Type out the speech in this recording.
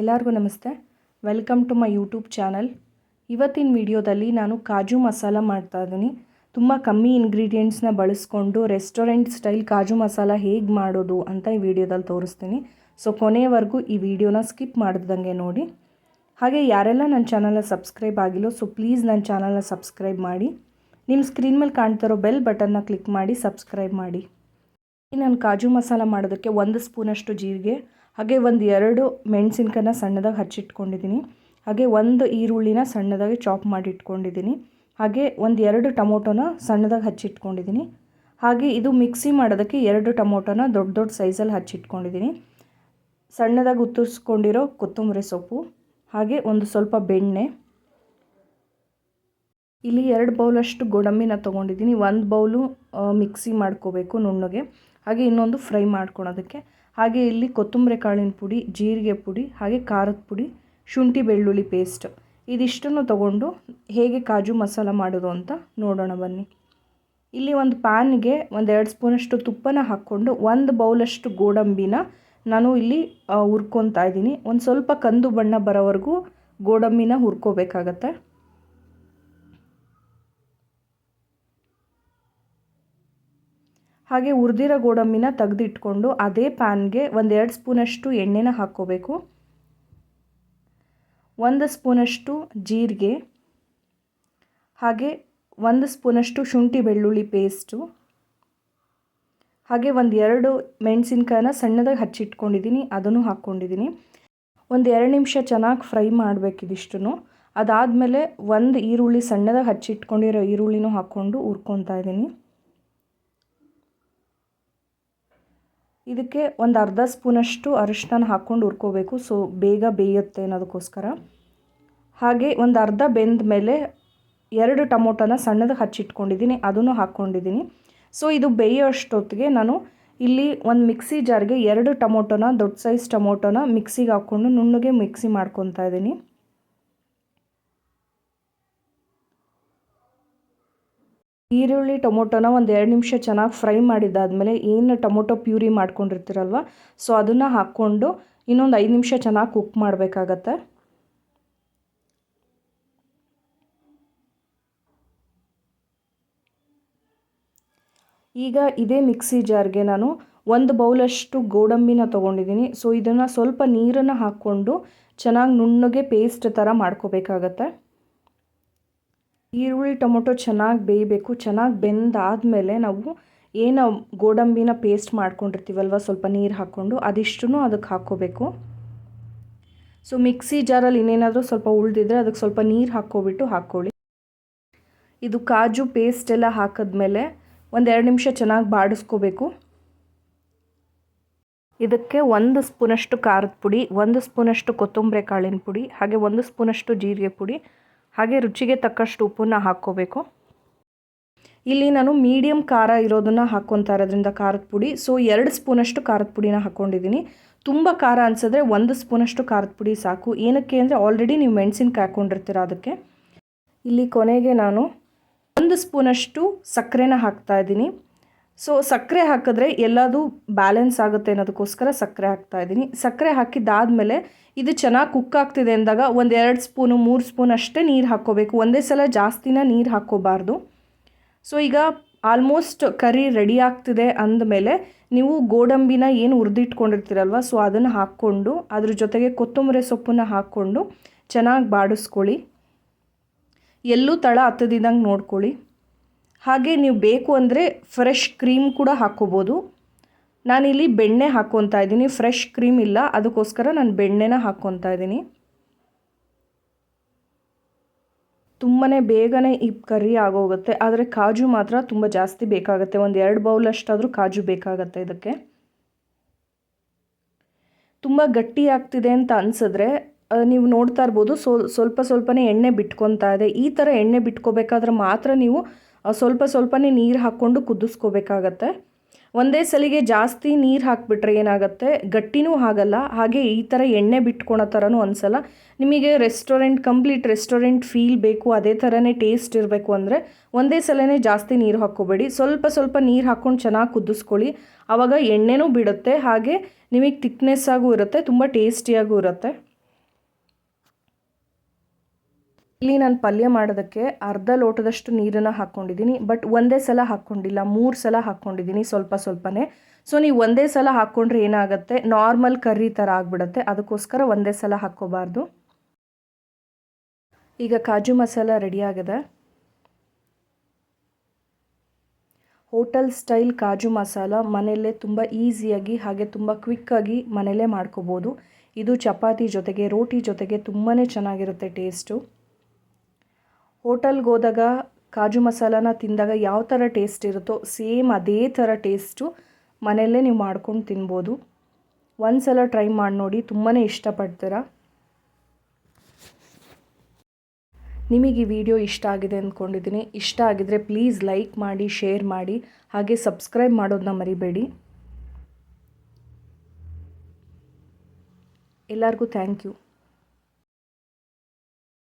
ಎಲ್ಲರಿಗೂ ನಮಸ್ತೆ. Welcome to my YouTube channel ಇವತ್ತಿನ ವಿಡಿಯೋದಲ್ಲಿ ನಾನು ಕಾಜು ಮಸಾಲ ಮಾಡ್ತಾ ಇದ್ದೀನಿ. ತುಂಬ ಕಮ್ಮಿ ಇಂಗ್ರೀಡಿಯೆಂಟ್ಸ್ನ ಬಳಸ್ಕೊಂಡು ರೆಸ್ಟೋರೆಂಟ್ ಸ್ಟೈಲ್ ಕಾಜು ಮಸಾಲ ಹೇಗೆ ಮಾಡೋದು ಅಂತ ಈ ವಿಡಿಯೋದಲ್ಲಿ ತೋರಿಸ್ತೀನಿ. ಸೊ ಕೊನೆಯವರೆಗೂ ಈ ವಿಡಿಯೋನ ಸ್ಕಿಪ್ ಮಾಡ್ದಂಗೆ ನೋಡಿ. ಹಾಗೆ ಯಾರೆಲ್ಲ ನನ್ನ ಚಾನಲ್ನ ಸಬ್ಸ್ಕ್ರೈಬ್ ಆಗಿಲ್ಲೋ ಸೊ ಪ್ಲೀಸ್ ನನ್ನ ಚಾನಲ್ನ ಸಬ್ಸ್ಕ್ರೈಬ್ ಮಾಡಿ. ನಿಮ್ಮ ಸ್ಕ್ರೀನ್ ಮೇಲೆ ಕಾಣ್ತಿರೋ ಬೆಲ್ ಬಟನ್ನ ಕ್ಲಿಕ್ ಮಾಡಿ ಸಬ್ಸ್ಕ್ರೈಬ್ ಮಾಡಿ. ನಾನು ಕಾಜು ಮಸಾಲ ಮಾಡೋದಕ್ಕೆ ಒಂದು ಸ್ಪೂನಷ್ಟು ಜೀರಿಗೆ ಹಾಗೆ ಒಂದು ಎರಡು ಮೆಣಸಿನ್ಕಾಯನ್ನ ಸಣ್ಣದಾಗಿ ಹಚ್ಚಿಟ್ಕೊಂಡಿದ್ದೀನಿ ಹಾಗೆ ಒಂದು ಈರುಳ್ಳಿನ ಸಣ್ಣದಾಗಿ ಚಾಪ್ ಮಾಡಿ ಇಟ್ಕೊಂಡಿದ್ದೀನಿ ಹಾಗೆ ಒಂದು ಎರಡು ಟೊಮೊಟೊನ ಸಣ್ಣದಾಗಿ ಹಚ್ಚಿಟ್ಕೊಂಡಿದ್ದೀನಿ ಹಾಗೆ ಇದು ಮಿಕ್ಸಿ ಮಾಡೋದಕ್ಕೆ ಎರಡು ಟೊಮೊಟೊನ ದೊಡ್ಡ ದೊಡ್ಡ ಸೈಜಲ್ಲಿ ಹಚ್ಚಿಟ್ಕೊಂಡಿದ್ದೀನಿ ಸಣ್ಣದಾಗಿ ಉತ್ತರಿಸ್ಕೊಂಡಿರೋ ಕೊತ್ತಂಬರಿ ಸೊಪ್ಪು, ಹಾಗೆ ಒಂದು ಸ್ವಲ್ಪ ಬೆಣ್ಣೆ. ಇಲ್ಲಿ ಎರಡು ಬೌಲಷ್ಟು ಗೋಡಂಬಿನ ತೊಗೊಂಡಿದ್ದೀನಿ ಒಂದು ಬೌಲು ಮಿಕ್ಸಿ ಮಾಡ್ಕೋಬೇಕು ನುಣ್ಣಗೆ. ಹಾಗೆ ಇನ್ನೊಂದು ಫ್ರೈ ಮಾಡ್ಕೊಳೋದಕ್ಕೆ. ಹಾಗೆ ಇಲ್ಲಿ ಕೊತ್ತಂಬರಿ ಕಾಳಿನ ಪುಡಿ, ಜೀರಿಗೆ ಪುಡಿ, ಹಾಗೆ ಖಾರದ ಪುಡಿ, ಶುಂಠಿ ಬೆಳ್ಳುಳ್ಳಿ ಪೇಸ್ಟ್ ಇದಿಷ್ಟನ್ನು ತಗೊಂಡು ಹೇಗೆ ಕಾಜು ಮಸಾಲ ಮಾಡೋದು ಅಂತ ನೋಡೋಣ ಬನ್ನಿ. ಇಲ್ಲಿ ಒಂದು ಪ್ಯಾನ್ಗೆ ಒಂದು ಎರಡು ಸ್ಪೂನಷ್ಟು ತುಪ್ಪನ ಹಾಕ್ಕೊಂಡು ಒಂದು ಬೌಲಷ್ಟು ಗೋಡಂಬಿನ ನಾನು ಇಲ್ಲಿ ಹುರ್ಕೊತಾ ಇದ್ದೀನಿ. ಒಂದು ಸ್ವಲ್ಪ ಕಂದು ಬಣ್ಣ ಬರೋವರೆಗೂ ಗೋಡಂಬಿನ ಹುರ್ಕೋಬೇಕಾಗತ್ತೆ. ಹಾಗೆ ಹುರಿದಿರೋ ಗೋಡಂಬಿನ ತೆಗೆದಿಟ್ಕೊಂಡು ಅದೇ ಪ್ಯಾನ್ಗೆ ಒಂದು ಎರಡು ಸ್ಪೂನಷ್ಟು ಎಣ್ಣೆನ ಹಾಕ್ಕೋಬೇಕು. ಒಂದು ಸ್ಪೂನಷ್ಟು ಜೀರಿಗೆ, ಹಾಗೆ ಒಂದು ಸ್ಪೂನಷ್ಟು ಶುಂಠಿ ಬೆಳ್ಳುಳ್ಳಿ ಪೇಸ್ಟು, ಹಾಗೆ ಒಂದು ಎರಡು ಮೆಣಸಿನ್ಕಾಯನ್ನ ಸಣ್ಣದಾಗಿ ಹಚ್ಚಿಟ್ಕೊಂಡಿದ್ದೀನಿ, ಅದನ್ನು ಹಾಕ್ಕೊಂಡಿದ್ದೀನಿ. ಒಂದು ಎರಡು ನಿಮಿಷ ಚೆನ್ನಾಗಿ ಫ್ರೈ ಮಾಡಬೇಕಿದಿಷ್ಟು ಅದಾದಮೇಲೆ ಒಂದು ಈರುಳ್ಳಿ ಸಣ್ಣದಾಗಿ ಹಚ್ಚಿಟ್ಕೊಂಡಿರೋ ಈರುಳ್ಳಿನೂ ಹಾಕ್ಕೊಂಡು ಹುರ್ಕೊತಾ ಇದ್ದೀನಿ. ಇದಕ್ಕೆ ಒಂದು ಅರ್ಧ ಸ್ಪೂನಷ್ಟು ಅರಿಶಿನ ಹಾಕ್ಕೊಂಡು ಹುರ್ಕೋಬೇಕು. ಸೊ ಬೇಗ ಬೇಯುತ್ತೆ ಅನ್ನೋದಕ್ಕೋಸ್ಕರ. ಹಾಗೆ ಒಂದು ಅರ್ಧ ಬೆಂದ ಮೇಲೆ ಎರಡು ಟೊಮೊಟೊನ ಸಣ್ಣದಾಗಿ ಹಚ್ಚಿಟ್ಕೊಂಡಿದ್ದೀನಿ. ಅದನ್ನು ಹಾಕ್ಕೊಂಡಿದ್ದೀನಿ. ಸೊ ಇದು ಬೇಯೋ ಅಷ್ಟೊತ್ತಿಗೆ ನಾನು ಇಲ್ಲಿ ಒಂದು ಮಿಕ್ಸಿ ಜಾರ್ಗೆ ಎರಡು ಟೊಮೊಟೊನ, ದೊಡ್ಡ ಸೈಜ್ ಟೊಮೊಟೊನ ಮಿಕ್ಸಿಗೆ ಹಾಕ್ಕೊಂಡು ನುಣ್ಣಗೆ ಮಿಕ್ಸಿ ಮಾಡ್ಕೊತಾ ಇದ್ದೀನಿ. ಈರುಳ್ಳಿ, ಟೊಮೊಟೊನ ಒಂದು ಎರಡು ನಿಮಿಷ ಚೆನ್ನಾಗಿ ಫ್ರೈ ಮಾಡಿದ್ದಾದಮೇಲೆ ಏನು ಟೊಮೊಟೊ ಪ್ಯೂರಿ ಮಾಡ್ಕೊಂಡಿರ್ತೀರಲ್ವ? ಸೊ ಅದನ್ನು ಹಾಕ್ಕೊಂಡು ಇನ್ನೊಂದು ಐದು ನಿಮಿಷ ಚೆನ್ನಾಗಿ ಕುಕ್ ಮಾಡಬೇಕಾಗತ್ತೆ. ಈಗ ಇದೇ ಮಿಕ್ಸಿ ಜಾರ್ಗೆ ನಾನು ಒಂದು ಬೌಲಷ್ಟು ಗೋಡಂಬಿನ ತೊಗೊಂಡಿದ್ದೀನಿ. ಸೊ ಇದನ್ನು ಸ್ವಲ್ಪ ನೀರನ್ನು ಹಾಕ್ಕೊಂಡು ಚೆನ್ನಾಗಿ ನುಣ್ಣಗೆ ಪೇಸ್ಟ್ ಥರ ಮಾಡ್ಕೋಬೇಕಾಗತ್ತೆ. ಈರುಳ್ಳಿ, ಟೊಮೊಟೊ ಚೆನ್ನಾಗಿ ಬೇಯಬೇಕು. ಚೆನ್ನಾಗಿ ಬೆಂದಾದಮೇಲೆ ನಾವು ಏನು ಗೋಡಂಬಿನ ಪೇಸ್ಟ್ ಮಾಡ್ಕೊಂಡಿರ್ತೀವಲ್ವ, ಸ್ವಲ್ಪ ನೀರು ಹಾಕ್ಕೊಂಡು ಅದಿಷ್ಟು ಅದಕ್ಕೆ ಹಾಕ್ಕೋಬೇಕು. ಸೊ ಮಿಕ್ಸಿ ಜಾರಲ್ಲಿ ಇನ್ನೇನಾದರೂ ಸ್ವಲ್ಪ ಉಳಿದಿದ್ರೆ ಅದಕ್ಕೆ ಸ್ವಲ್ಪ ನೀರು ಹಾಕ್ಕೊಬಿಟ್ಟು ಹಾಕ್ಕೊಳ್ಳಿ. ಇದು ಕಾಜು ಪೇಸ್ಟ್ ಎಲ್ಲ ಹಾಕಿದ್ಮೇಲೆ ಒಂದು ಎರಡು ನಿಮಿಷ ಚೆನ್ನಾಗಿ ಬಾಡಿಸ್ಕೋಬೇಕು. ಇದಕ್ಕೆ ಒಂದು ಸ್ಪೂನಷ್ಟು ಖಾರದ ಪುಡಿ, ಒಂದು ಸ್ಪೂನಷ್ಟು ಕೊತ್ತಂಬರಿ ಕಾಳಿನ ಪುಡಿ, ಹಾಗೆ ಒಂದು ಸ್ಪೂನಷ್ಟು ಜೀರಿಗೆ ಪುಡಿ ಹಾಗೆ ರುಚಿಗೆ ತಕ್ಕಷ್ಟು ಉಪ್ಪನ್ನು ಹಾಕ್ಕೋಬೇಕು. ಇಲ್ಲಿ ನಾನು ಮೀಡಿಯಮ್ ಖಾರ ಇರೋದನ್ನು ಹಾಕ್ಕೊತಾ ಇರೋದ್ರಿಂದ ಖಾರದ ಪುಡಿ. ಸೊ ಎರಡು ಸ್ಪೂನಷ್ಟು ಖಾರದ ಪುಡಿನ ಹಾಕ್ಕೊಂಡಿದ್ದೀನಿ. ತುಂಬ ಖಾರ ಅನಿಸಿದ್ರೆ ಒಂದು ಸ್ಪೂನಷ್ಟು ಖಾರದ ಪುಡಿ ಸಾಕು. ಏನಕ್ಕೆ ಅಂದರೆ ಆಲ್ರೆಡಿ ನೀವು ಮೆಣಸಿನ್ಕಾಯಿ ಹಾಕ್ಕೊಂಡಿರ್ತೀರ ಅದಕ್ಕೆ. ಇಲ್ಲಿ ಕೊನೆಗೆ ನಾನು ಒಂದು ಸ್ಪೂನಷ್ಟು ಸಕ್ಕರೆನ ಹಾಕ್ತಾ ಇದ್ದೀನಿ. ಸೊ ಸಕ್ಕರೆ ಹಾಕಿದ್ರೆ ಎಲ್ಲದೂ ಬ್ಯಾಲೆನ್ಸ್ ಆಗುತ್ತೆ ಅನ್ನೋದಕ್ಕೋಸ್ಕರ ಸಕ್ಕರೆ ಹಾಕ್ತಾ ಇದ್ದೀನಿ. ಸಕ್ಕರೆ ಹಾಕಿದ್ದಾದಮೇಲೆ ಇದು ಚೆನ್ನಾಗಿ ಕುಕ್ ಆಗ್ತಿದೆ ಅಂದಾಗ ಒಂದು ಎರಡು ಸ್ಪೂನು ಮೂರು ಸ್ಪೂನ್ ಅಷ್ಟೇ ನೀರು ಹಾಕ್ಕೋಬೇಕು. ಒಂದೇ ಸಲ ಜಾಸ್ತಿನ ನೀರು ಹಾಕ್ಕೋಬಾರ್ದು. ಸೊ ಈಗ ಆಲ್ಮೋಸ್ಟ್ ಕರಿ ರೆಡಿ ಆಗ್ತಿದೆ ಅಂದಮೇಲೆ ನೀವು ಗೋಡಂಬಿನ ಏನು ಹುರಿದಿಟ್ಕೊಂಡಿರ್ತೀರಲ್ವ ಸೊ ಅದನ್ನು ಹಾಕ್ಕೊಂಡು, ಅದ್ರ ಜೊತೆಗೆ ಕೊತ್ತಂಬರಿ ಸೊಪ್ಪನ್ನು ಹಾಕ್ಕೊಂಡು ಚೆನ್ನಾಗಿ ಬಾಡಿಸ್ಕೊಳ್ಳಿ. ಎಲ್ಲೂ ತಳ ಹತ್ತದಿದ್ದಂಗೆ ನೋಡ್ಕೊಳ್ಳಿ. ಹಾಗೆ ನೀವು ಬೇಕು ಅಂದರೆ ಫ್ರೆಶ್ ಕ್ರೀಮ್ ಕೂಡ ಹಾಕ್ಕೋಬೋದು. ನಾನಿಲ್ಲಿ ಬೆಣ್ಣೆ ಹಾಕ್ಕೊತಾ ಇದ್ದೀನಿ. ಫ್ರೆಶ್ ಕ್ರೀಮ್ ಇಲ್ಲ. ಅದಕ್ಕೋಸ್ಕರ ನಾನು ಬೆಣ್ಣೆನ ಹಾಕ್ಕೊತಾ ಇದ್ದೀನಿ. ತುಂಬಾ ಬೇಗನೆ ಈ ಕರಿ ಆಗೋಗುತ್ತೆ. ಆದರೆ ಕಾಜು ಮಾತ್ರ ತುಂಬ ಜಾಸ್ತಿ ಬೇಕಾಗುತ್ತೆ. ಒಂದು ಎರಡು ಬೌಲಷ್ಟಾದರೂ ಕಾಜು ಬೇಕಾಗುತ್ತೆ ಇದಕ್ಕೆ. ತುಂಬ ಗಟ್ಟಿ ಆಗ್ತಿದೆ ಅಂತ ಅನಿಸಿದ್ರೆ ನೀವು ನೋಡ್ತಾ ಇರ್ಬೋದು. ಸ್ವಲ್ಪ ಸ್ವಲ್ಪನೇ ಎಣ್ಣೆ ಬಿಟ್ಕೊತಾ ಇದೆ. ಈ ಥರ ಎಣ್ಣೆ ಬಿಟ್ಕೋಬೇಕಾದ್ರೆ ಮಾತ್ರ ನೀವು ಸ್ವಲ್ಪ ಸ್ವಲ್ಪನೇ ನೀರು ಹಾಕ್ಕೊಂಡು ಕುದಿಸ್ಕೋಬೇಕಾಗತ್ತೆ. ಒಂದೇ ಸಲಿಗೆ ಜಾಸ್ತಿ ನೀರು ಹಾಕಿಬಿಟ್ರೆ ಏನಾಗುತ್ತೆ? ಗಟ್ಟಿನೂ ಆಗಲ್ಲ. ಹಾಗೆ ಈ ಥರ ಎಣ್ಣೆ ಬಿಟ್ಕೊಳೋ ಥರನೂ ಅನಿಸಲ್ಲ ನಿಮಗೆ ರೆಸ್ಟೋರೆಂಟ್, ಕಂಪ್ಲೀಟ್ ರೆಸ್ಟೋರೆಂಟ್ ಫೀಲ್ ಬೇಕು, ಅದೇ ಥರನೇ ಟೇಸ್ಟ್ ಇರಬೇಕು ಅಂದರೆ ಒಂದೇ ಸಲನೇ ಜಾಸ್ತಿ ನೀರು ಹಾಕ್ಕೋಬೇಡಿ. ಸ್ವಲ್ಪ ಸ್ವಲ್ಪ ನೀರು ಹಾಕ್ಕೊಂಡು ಚೆನ್ನಾಗಿ ಕುದಿಸ್ಕೊಳ್ಳಿ. ಆವಾಗ ಎಣ್ಣೆನೂ ಬಿಡುತ್ತೆ. ಹಾಗೆ ನಿಮಗೆ ಥಿಕ್ನೆಸ್ಸಾಗೂ ಇರುತ್ತೆ, ತುಂಬ ಟೇಸ್ಟಿಯಾಗೂ ಇರುತ್ತೆ. ಇಲ್ಲಿ ನಾನು ಪಲ್ಯ ಮಾಡೋದಕ್ಕೆ ಅರ್ಧ ಲೋಟದಷ್ಟು ನೀರನ್ನು ಹಾಕ್ಕೊಂಡಿದ್ದೀನಿ ಬಟ್ ಒಂದೇ ಸಲ ಹಾಕ್ಕೊಂಡಿಲ್ಲ, ಮೂರು ಸಲ ಹಾಕ್ಕೊಂಡಿದ್ದೀನಿ ಸ್ವಲ್ಪ ಸ್ವಲ್ಪನೇ. ಸೊ ನೀವು ಒಂದೇ ಸಲ ಹಾಕ್ಕೊಂಡ್ರೆ ಏನಾಗುತ್ತೆ? ನಾರ್ಮಲ್ ಕರ್ರಿ ಥರ ಆಗಿಬಿಡುತ್ತೆ. ಅದಕ್ಕೋಸ್ಕರ ಒಂದೇ ಸಲ ಹಾಕ್ಕೋಬಾರ್ದು. ಈಗ ಕಾಜು ಮಸಾಲ ರೆಡಿಯಾಗಿದೆ ಹೋಟೆಲ್ ಸ್ಟೈಲ್ ಕಾಜು ಮಸಾಲ ಮನೆಯಲ್ಲೇ ತುಂಬ ಈಸಿಯಾಗಿ ಹಾಗೆ ತುಂಬ ಕ್ವಿಕ್ಕಾಗಿ ಮನೆಯಲ್ಲೇ ಮಾಡ್ಕೋಬೋದು. ಇದು ಚಪಾತಿ ಜೊತೆಗೆ, ರೋಟಿ ಜೊತೆಗೆ ತುಂಬಾ ಚೆನ್ನಾಗಿರುತ್ತೆ ಟೇಸ್ಟು ಹೋಟೆಲ್ಗೆ ಹೋದಾಗ ಕಾಜು ಮಸಾಲಾನ ತಿಂದಾಗ ಯಾವ ಥರ ಟೇಸ್ಟ್ ಇರುತ್ತೋ ಸೇಮ್ ಅದೇ ಥರ ಟೇಸ್ಟು ಮನೆಯಲ್ಲೇ ನೀವು ಮಾಡ್ಕೊಂಡು ತಿನ್ಬೋದು. ಒಂದು ಸಲ ಟ್ರೈ ಮಾಡಿ ನೋಡಿ ತುಂಬಾ ಇಷ್ಟಪಡ್ತೀರಾ? ನಿಮಗೆ ಈ ವಿಡಿಯೋ ಇಷ್ಟ ಆಗಿದೆ ಅಂದ್ಕೊಂಡಿದ್ದೀನಿ. ಇಷ್ಟ ಆಗಿದರೆ ಪ್ಲೀಸ್ ಲೈಕ್ ಮಾಡಿ, ಶೇರ್ ಮಾಡಿ, ಹಾಗೆ ಸಬ್ಸ್ಕ್ರೈಬ್ ಮಾಡೋದನ್ನ ಮರಿಬೇಡಿ. ಎಲ್ಲರಿಗೂ ಥ್ಯಾಂಕ್ ಯು.